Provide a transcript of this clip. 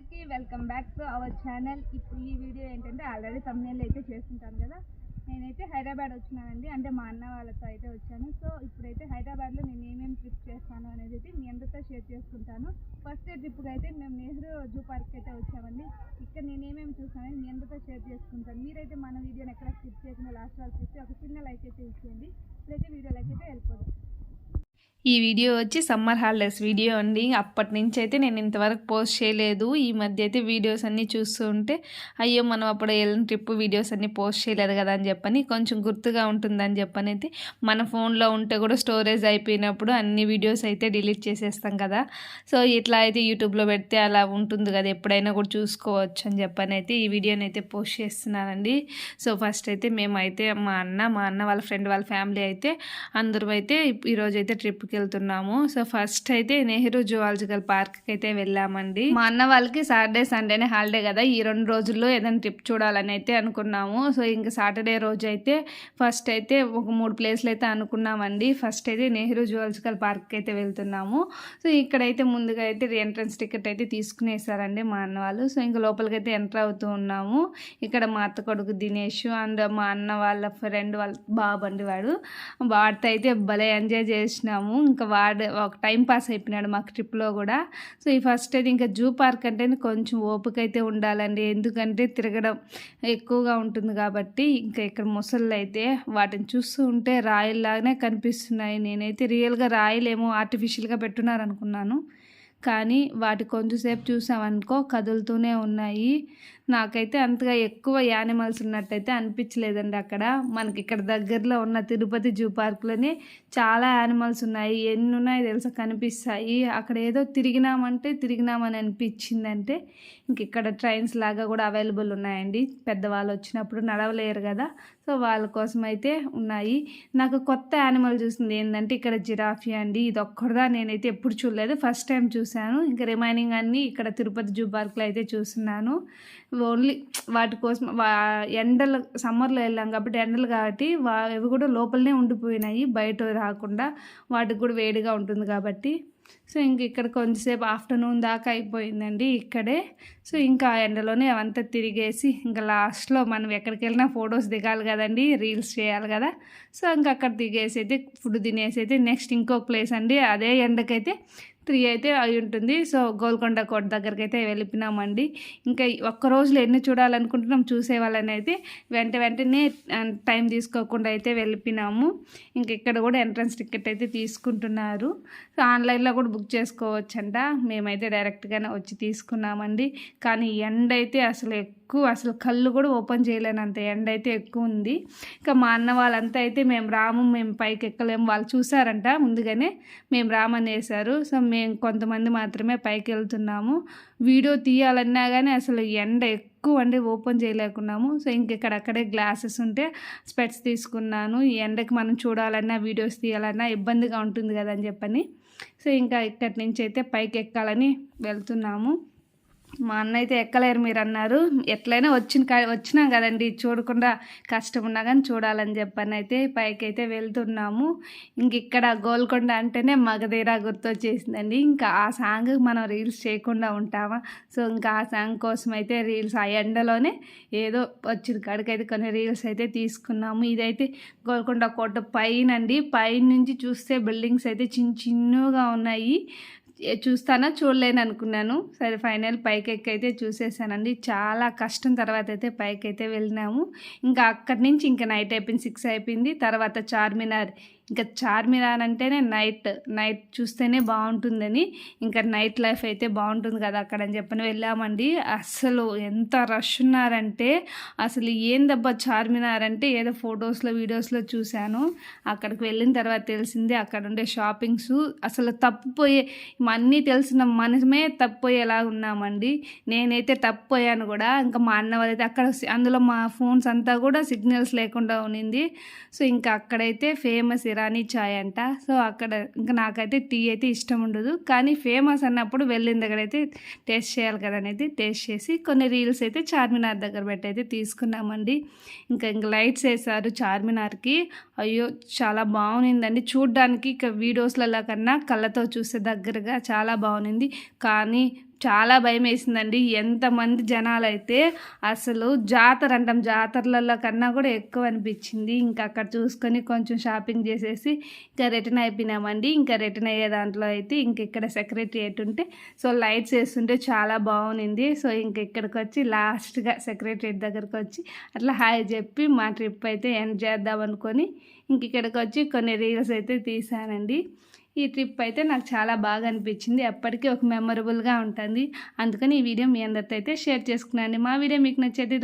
అందరికీ welcome back to our channel. ఇప్పుడు ఈ వీడియో ఏంటంటే ఆల్రెడీ తమ్నేల్ అయితే చేస్తుంటాను కదా. నేనైతే హైదరాబాద్ వచ్చినానండి. అంటే మా అన్న వాళ్ళతో అయితే వచ్చాను. సో ఇప్పుడైతే హైదరాబాద్లో నేను ఏమేమి ట్రిప్ చేస్తాను అనేది అయితే మీ అందరితో షేర్ చేసుకుంటాను. ఫస్ట్ ట్రిప్కి అయితే మేము నెహ్రూ జూ పార్క్ అయితే వచ్చామండి. ఇక్కడ నేనేమేమి చూసానని మీ అందరితో షేర్ చేసుకుంటాను. మీరైతే మన వీడియోని ఎక్కడ స్కిప్ చేయకుండా లాస్ట్ వాళ్ళు చూస్తే ఒక చిన్న లైక్ అయితే ఇచ్చేయండి. ఇప్పుడైతే వీడియోలైతే అయితే వెళ్ళిపోదు. ఈ వీడియో వచ్చి సమ్మర్ హాలిడేస్ వీడియో అండి. అప్పటి నుంచి అయితే నేను ఇంతవరకు పోస్ట్ చేయలేదు. ఈ మధ్య అయితే వీడియోస్ అన్నీ చూస్తూ ఉంటే అయ్యో మనం అప్పుడు వెళ్ళిన ట్రిప్ వీడియోస్ అన్నీ పోస్ట్ చేయలేదు కదా అని చెప్పని కొంచెం గుర్తుగా ఉంటుందని చెప్పని అయితే మన ఫోన్లో ఉంటే కూడా స్టోరేజ్ అయిపోయినప్పుడు అన్ని వీడియోస్ అయితే డిలీట్ చేసేస్తాం కదా. సో ఇట్లా అయితే యూట్యూబ్లో పెడితే అలా ఉంటుంది కదా ఎప్పుడైనా కూడా చూసుకోవచ్చు అని చెప్పని అయితే ఈ వీడియోని అయితే పోస్ట్ చేస్తున్నానండి. సో ఫస్ట్ అయితే మేమైతే మా అన్న మా అన్న వాళ్ళ ఫ్రెండ్ వాళ్ళ ఫ్యామిలీ అయితే అందరూ అయితే ఈరోజైతే ట్రిప్ ట్రిప్కి వెళ్తున్నాము సో ఫస్ట్ అయితే నెహ్రూ జువాలజికల్ పార్క్కి అయితే వెళ్ళామండి. మా అన్న వాళ్ళకి సాటర్డే సండేనే హాలిడే కదా ఈ రెండు రోజుల్లో ఏదైనా ట్రిప్ చూడాలని అయితే అనుకున్నాము. సో ఇంకా సాటర్డే రోజు అయితే ఫస్ట్ అయితే ఒక మూడు ప్లేస్లు అయితే అనుకున్నామండి. ఫస్ట్ అయితే నెహ్రూ జువాలజికల్ పార్క్కి అయితే వెళ్తున్నాము. సో ఇక్కడైతే ముందుగా అయితే ఎంట్రన్స్ టికెట్ అయితే తీసుకునేసారండి మా అన్న వాళ్ళు. సో ఇంకా లోపలికి అయితే ఎంటర్ అవుతూ ఉన్నాము. ఇక్కడ మా అత్త కొడుకు దినేష్ అండ్ మా అన్న వాళ్ళ ఫ్రెండ్ వాళ్ళ బాబు అండి వాడు. వాడితో అయితే భలే ఎంజాయ్ చేసినాము. ఇంకా వాడు ఒక టైం పాస్ అయిపోయినాడు మాకు ట్రిప్లో కూడా. సో ఈ ఫస్ట్ అయితే ఇంకా జూ పార్క్ అంటే కొంచెం ఓపిక అయితే ఉండాలండి. ఎందుకంటే తిరగడం ఎక్కువగా ఉంటుంది కాబట్టి ఇంకా ఇక్కడ ముసళ్ళు అయితే వాటిని చూస్తూ ఉంటే రాయిల్లాగానే కనిపిస్తున్నాయి. నేనైతే రియల్గా రాయిలేమో ఆర్టిఫిషియల్గా పెట్టున్నారు అనుకున్నాను కానీ వాటి కొంచెంసేపు చూసామనుకో కదులుతూనే ఉన్నాయి. నాకైతే అంతగా ఎక్కువ యానిమల్స్ ఉన్నట్టయితే అనిపించలేదండి అక్కడ. మనకి ఇక్కడ దగ్గరలో ఉన్న తిరుపతి జూ పార్క్లోనే చాలా యానిమల్స్ ఉన్నాయి. ఎన్ని ఉన్నాయో తెలుసా? కనిపిస్తాయి. అక్కడ ఏదో తిరిగినామంటే తిరిగినామని అనిపించిందంటే ఇంక ఇక్కడ ట్రైన్స్ లాగా కూడా అవైలబుల్ ఉన్నాయండి. పెద్దవాళ్ళు వచ్చినప్పుడు నడవలేరు కదా. సో వాళ్ళ కోసం అయితే ఉన్నాయి. నాకు కొత్త యానిమల్ చూసింది ఏంటంటే ఇక్కడ జిరాఫీ అండి. ఇది ఒక్కడదా నేనైతే ఎప్పుడు చూడలేదు. ఫస్ట్ టైం చూశాను. ఇంకా రిమైనింగ్ అన్నీ ఇక్కడ తిరుపతి జూ పార్క్లో అయితే చూస్తున్నాను. ఓన్లీ వాటి కోసం వా ఎండలు సమ్మర్లో వెళ్ళాం కాబట్టి ఎండలు కాబట్టి వా అవి కూడా లోపలనే ఉండిపోయినాయి. బయట రాకుండా వాటికి కూడా వేడిగా ఉంటుంది కాబట్టి. సో ఇంక ఇక్కడ కొంచెంసేపు ఆఫ్టర్నూన్ దాకా అయిపోయిందండి ఇక్కడే. సో ఇంకా ఆ ఎండలోనే అవంతా తిరిగేసి ఇంకా లాస్ట్లో మనం ఎక్కడికి వెళ్ళినా ఫొటోస్ దిగాలి కదండి రీల్స్ చేయాలి కదా. సో ఇంకా అక్కడ దిగేసి అయితే ఫుడ్ తినేసి అయితే నెక్స్ట్ ఇంకొక ప్లేస్ అండి. అదే ఎండకైతే త్రీ అయితే అయి ఉంటుంది. సో గోల్కొండ కోట దగ్గరికి అయితే వెళ్ళిపోయినామండి. ఇంకా ఒక్క రోజులో ఎన్ని చూడాలనుకుంటున్నాం చూసే వాళ్ళని అయితే వెంట వెంటనే టైం తీసుకోకుండా అయితే వెళ్ళిపోయినాము. ఇంకా ఇక్కడ కూడా ఎంట్రన్స్ టికెట్ అయితే తీసుకుంటున్నారు. సో ఆన్లైన్లో కూడా బుక్ చేసుకోవచ్చంట. మేమైతే డైరెక్ట్గానే వచ్చి తీసుకున్నామండి. కానీ ఎండ అయితే అసలు ఎక్కువ అసలు కళ్ళు కూడా ఓపెన్ చేయలేనంత ఎండ అయితే ఎక్కువ ఉంది. ఇంకా మా అన్న వాళ్ళంతా అయితే మేము రాము మేము పైకి ఎక్కలేము వాళ్ళు చూసారంట ముందుగానే మేము రామని వేశారు సో మేము కొంతమంది మాత్రమే పైకి వెళ్తున్నాము వీడియో తీయాలన్నా కానీ అసలు ఎండ ఎక్కువ అండి ఓపెన్ చేయలేకున్నాము. సో ఇంకెక్కడక్కడే గ్లాసెస్ ఉంటే స్పెట్స్ తీసుకున్నాను. ఈ ఎండకి మనం చూడాలన్నా వీడియోస్ తీయాలన్నా ఇబ్బందిగా ఉంటుంది కదా అని చెప్పని. సో ఇంకా ఇక్కడి నుంచి అయితే పైకి ఎక్కాలని వెళ్తున్నాము. మా అన్న అయితే ఎక్కలేరు మీరు అన్నారు ఎట్లయినా వచ్చిన వచ్చినాం కదండి. చూడకుండా కష్టం ఉన్నా కానీ చూడాలని చెప్పని అయితే పైకి అయితే వెళ్తున్నాము. ఇంక ఇక్కడ గోల్కొండ అంటేనే మగధీరా గుర్తొచ్చేసిందండి. ఇంకా ఆ సాంగ్ మనం రీల్స్ చేయకుండా ఉంటామా? సో ఇంకా ఆ సాంగ్ కోసం అయితే రీల్స్ ఆ ఎండలోనే ఏదో వచ్చిన అయితే కొన్ని రీల్స్ అయితే తీసుకున్నాము. ఇదైతే గోల్కొండ కోట పైన అండి పైన నుంచి చూస్తే బిల్డింగ్స్ అయితే చిన్న చిన్నగా ఉన్నాయి. చూస్తానా? చూడలేను అనుకున్నాను. సరే ఫైనల్ పైకి ఎక్కైతే చూసేసానండి. చాలా కష్టం తర్వాత అయితే పైకి అయితే వెళ్ళినాము. ఇంకా అక్కడి నుంచి ఇంకా నైట్ అయిపోయింది సిక్స్ అయిపోయింది. తర్వాత చార్మినార్ ఇంకా చార్మినార్ అంటేనే నైట్ నైట్ చూస్తేనే బాగుంటుందని. ఇంకా నైట్ లైఫ్ అయితే బాగుంటుంది కదా అక్కడ అని చెప్పని వెళ్ళామండి. అసలు ఎంత రష్ ఉన్నారంటే అసలు ఏందబ్బా చార్మినార్ అంటే ఏదో ఫొటోస్లో వీడియోస్లో చూశాను. అక్కడికి వెళ్ళిన తర్వాత తెలిసింది అక్కడ ఉండే షాపింగ్స్. అసలు తప్పిపోయే అన్నీ తెలిసిన మనమే తప్పిపోయేలా ఉన్నామండి. నేనైతే తప్పిపోయాను కూడా. ఇంకా మా అన్న వాళ్ళైతే అక్కడ అందులో మా ఫోన్స్ అంతా కూడా సిగ్నల్స్ లేకుండా ఉన్నింది సో ఇంకా అక్కడైతే ఫేమస్ రాణి చాయ్ అంట. సో అక్కడ ఇంకా నాకైతే టీ అయితే ఇష్టం ఉండదు. కానీ ఫేమస్ అన్నప్పుడు వెళ్ళిన దగ్గర అయితే టేస్ట్ చేయాలి కదా అనేది టేస్ట్ చేసి కొన్ని రీల్స్ అయితే చార్మినార్ దగ్గర పెట్టి అయితే తీసుకున్నామండి. ఇంకా ఇంకా లైట్స్ వేసారు చార్మినార్కి. అయ్యో చాలా బాగుండిందండి చూడ్డానికి ఇక వీడియోస్లలో కన్నా కళ్ళతో చూస్తే దగ్గరగా చాలా బాగుంది కానీ చాలా భయం వేసిందండి ఎంతమంది జనాలు అయితే అసలు జాతర అంటాం జాతరలలో కన్నా కూడా ఎక్కువ అనిపించింది. ఇంకా అక్కడ చూసుకొని కొంచెం షాపింగ్ చేసేసి ఇంకా రిటర్న్ అయిపోయినామండి. ఇంకా రిటర్న్ అయ్యే దాంట్లో అయితే ఇంక ఇక్కడ సెక్రటరియట్ ఉంటే సో లైట్స్ వేస్తుంటే చాలా బాగుంది సో ఇంక ఇక్కడికి వచ్చి లాస్ట్గా సెక్రటరియట్ దగ్గరకు వచ్చి అట్లా హాయ్ చెప్పి మా ట్రిప్ అయితే ఎండ్ చేద్దాం అనుకొని ఇంక ఇక్కడికి వచ్చి కొన్ని రీల్స్ అయితే తీసానండి. ఈ ట్రిప్ అయితే నాకు చాలా బాగా అనిపించింది. ఎప్పటికీ ఒక మెమొరబుల్గా ఉంటుంది. అందుకని ఈ వీడియో మీ అందరితో అయితే షేర్ చేసుకున్నాను. మా వీడియో మీకు నచ్చేది